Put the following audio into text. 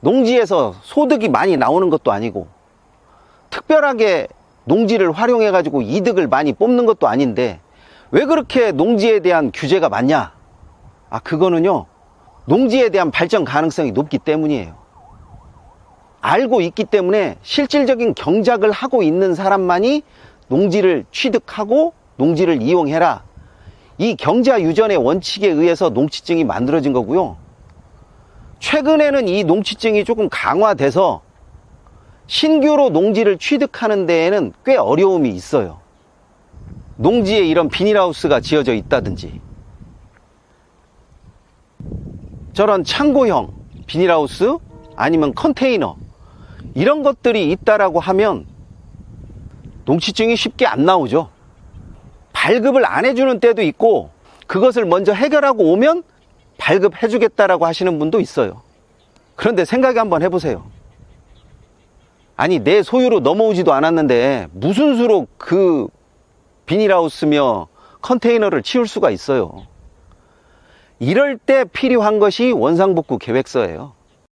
농지에서 소득이 많이 나오는 것도 아니고 특별하게 농지를 활용해 가지고 이득을 많이 뽑는 것도 아닌데 왜 그렇게 농지에 대한 규제가 많냐? 아, 그거는요. 농지에 대한 발전 가능성이 높기 때문이에요. 알고 있기 때문에 실질적인 경작을 하고 있는 사람만이 농지를 취득하고 농지를 이용해라. 이 경자 유전의 원칙에 의해서 농지증이 만들어진 거고요. 최근에는 이 농지증이 조금 강화돼서 신규로 농지를 취득하는 데에는 꽤 어려움이 있어요. 농지에 이런 비닐하우스가 지어져 있다든지, 저런 창고형 비닐하우스 아니면 컨테이너 이런 것들이 있다라고 하면 농지증이 쉽게 안 나오죠. 발급을 안 해주는 때도 있고 그것을 먼저 해결하고 오면 발급해 주겠다라고 하시는 분도 있어요. 그런데 생각이 한번 해보세요. 아니 내 소유로 넘어오지도 않았는데 무슨 수로 그 비닐하우스며 컨테이너를 치울 수가 있어요. 이럴 때 필요한 것이 원상복구 계획서예요.